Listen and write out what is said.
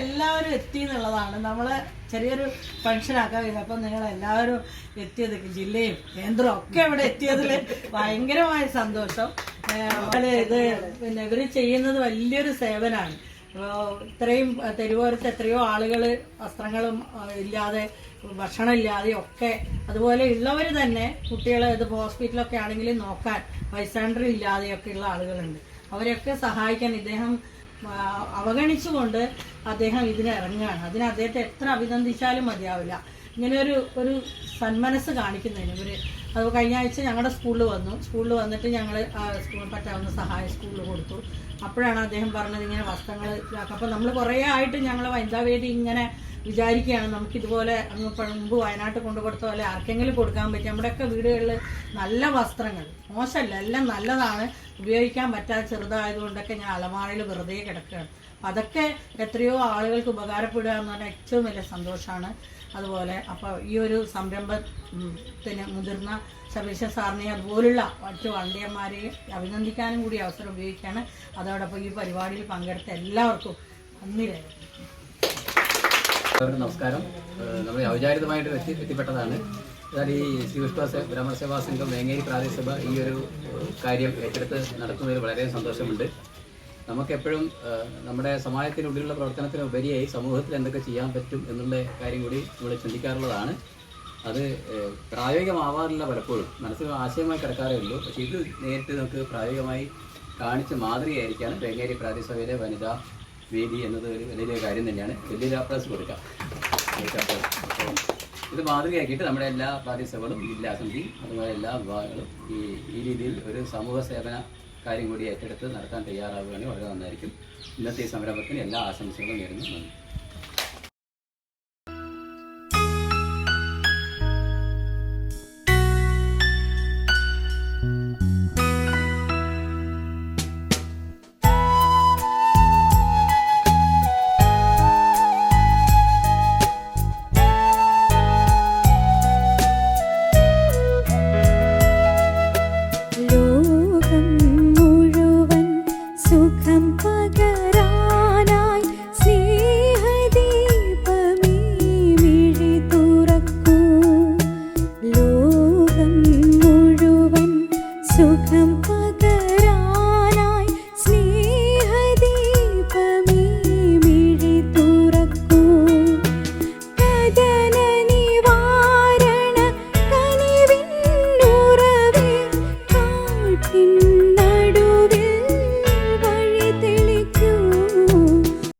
എല്ലാവരും എത്തി എന്നുള്ളതാണ്. നമ്മൾ ചെറിയൊരു ഫംഗ്ഷൻ ആക്കാൻ വരുന്നത്. അപ്പം നിങ്ങൾ എല്ലാവരും എത്തിയത് ജില്ലയും കേന്ദ്രവും ഒക്കെ ഇവിടെ എത്തിയതിൽ ഭയങ്കരമായ സന്തോഷം. ഇത് പിന്നെ ഇവർ ചെയ്യുന്നത് വലിയൊരു സേവനമാണ് ഇത്രയും തെരുവോരത്ത് എത്രയോ ആളുകൾ വസ്ത്രങ്ങളും ഇല്ലാതെ ഭക്ഷണം ഇല്ലാതെ ഒക്കെ അതുപോലെ ഉള്ളവർ തന്നെ കുട്ടികളെ ഇത് ഹോസ്പിറ്റലൊക്കെ ആണെങ്കിലും നോക്കാൻ വൈസാൻഡർ ഇല്ലാതെയൊക്കെ ഉള്ള ആളുകളുണ്ട്. അവരെയൊക്കെ സഹായിക്കാൻ ഇദ്ദേഹം അവഗണിച്ചുകൊണ്ട് അദ്ദേഹം ഇതിന് ഇറങ്ങുകയാണ്. അതിന് അദ്ദേഹത്തെ എത്ര അഭിനന്ദിച്ചാലും മതിയാവില്ല. ഇങ്ങനെ ഒരു ഒരു സന്മനസ് കാണിക്കുന്നതിന് ഇവർ അത് കഴിഞ്ഞ ആഴ്ച ഞങ്ങളുടെ സ്കൂളിൽ വന്നു. സ്കൂളിൽ വന്നിട്ട് ഞങ്ങൾ സ്കൂളിൽ പറ്റാവുന്ന സഹായം സ്കൂളിൽ കൊടുത്തു. അപ്പോഴാണ് അദ്ദേഹം പറഞ്ഞത് ഇങ്ങനെ വസ്ത്രങ്ങൾ അപ്പോൾ നമ്മൾ കുറേ ആയിട്ട് ഞങ്ങൾ വനിതാവേദി ഇങ്ങനെ വിചാരിക്കുകയാണ്. നമുക്ക് ഇതുപോലെ അങ്ങ് മുമ്പ് വയനാട്ടിൽ കൊണ്ടു കൊടുത്ത പോലെ ആർക്കെങ്കിലും കൊടുക്കാൻ പറ്റും. നമ്മുടെയൊക്കെ വീടുകളിൽ നല്ല വസ്ത്രങ്ങൾ മോശമല്ല എല്ലാം നല്ലതാണ്. ഉപയോഗിക്കാൻ പറ്റാതെ ചെറുതായതുകൊണ്ടൊക്കെ ഞാൻ അലമാറയിൽ വെറുതെ കിടക്കുകയാണ്. അപ്പം അതൊക്കെ എത്രയോ ആളുകൾക്ക് ഉപകാരപ്പെടുക എന്ന് പറഞ്ഞാൽ ഏറ്റവും വലിയ സന്തോഷമാണ്. അതുപോലെ അപ്പോൾ ഈ ഒരു സംരംഭത്തിന് മുതിർന്ന സബീഷ സാറിനെ അതുപോലുള്ള മറ്റു വണ്ടിയന്മാരെയും അഭിനന്ദിക്കാനും കൂടി അവസരം ഉപയോഗിക്കുകയാണ്. അതോടൊപ്പം ഈ പരിപാടിയിൽ പങ്കെടുത്ത എല്ലാവർക്കും നന്ദി നമസ്കാരം. നമ്മൾ ഔചാരികമായിട്ട് എത്തി എത്തിപ്പെട്ടതാണ്. എന്നാൽ ഈ ശ്രീവിഷ്ണു ബ്രഹ്മസേവാ സംഘം വേങ്ങേരി പ്രാദേശിക ഈ ഒരു കാര്യം ഏറ്റെടുത്ത് നടത്തുന്നതിൽ വളരെ സന്തോഷമുണ്ട്. നമുക്കെപ്പോഴും നമ്മുടെ സമാജത്തിനുള്ളിലുള്ള പ്രവർത്തനത്തിന് ഉപരിയായി സമൂഹത്തിൽ എന്തൊക്കെ ചെയ്യാൻ പറ്റും എന്നുള്ള കാര്യം കൂടി നമ്മൾ ചിന്തിക്കാറുള്ളതാണ്. അത് പ്രായോഗികമാവാറില്ല പലപ്പോഴും. മനസ്സിൽ ആശയമായി കിടക്കാറേ ഉള്ളൂ. പക്ഷേ ഇത് നേരിട്ട് നമുക്ക് പ്രായോഗികമായി കാണിച്ച് മാതൃകയായിരിക്കാണ് വേങ്ങേരി പ്രാദേശികയിലെ വനിതാ വേദി എന്നത് ഒരു വലിയ കാര്യം തന്നെയാണ്. വലിയൊരു അപ്ലാസ് കൊടുക്കാം. ഇത് മാതൃകയാക്കിയിട്ട് നമ്മുടെ എല്ലാ പ്രാദേശികകളും ജില്ലാ സമിതി അതുപോലെ എല്ലാ വിഭാഗങ്ങളും ഈ ഈ രീതിയിൽ ഒരു സമൂഹ സേവന കാര്യം കൂടി ഏറ്റെടുത്ത് നടത്താൻ തയ്യാറാവുകയാണെങ്കിൽ വളരെ നന്നായിരിക്കും. ഇന്നത്തെ ഈ സംരംഭത്തിന് എല്ലാ ആശംസകളും നേരുന്നു. നന്ദി.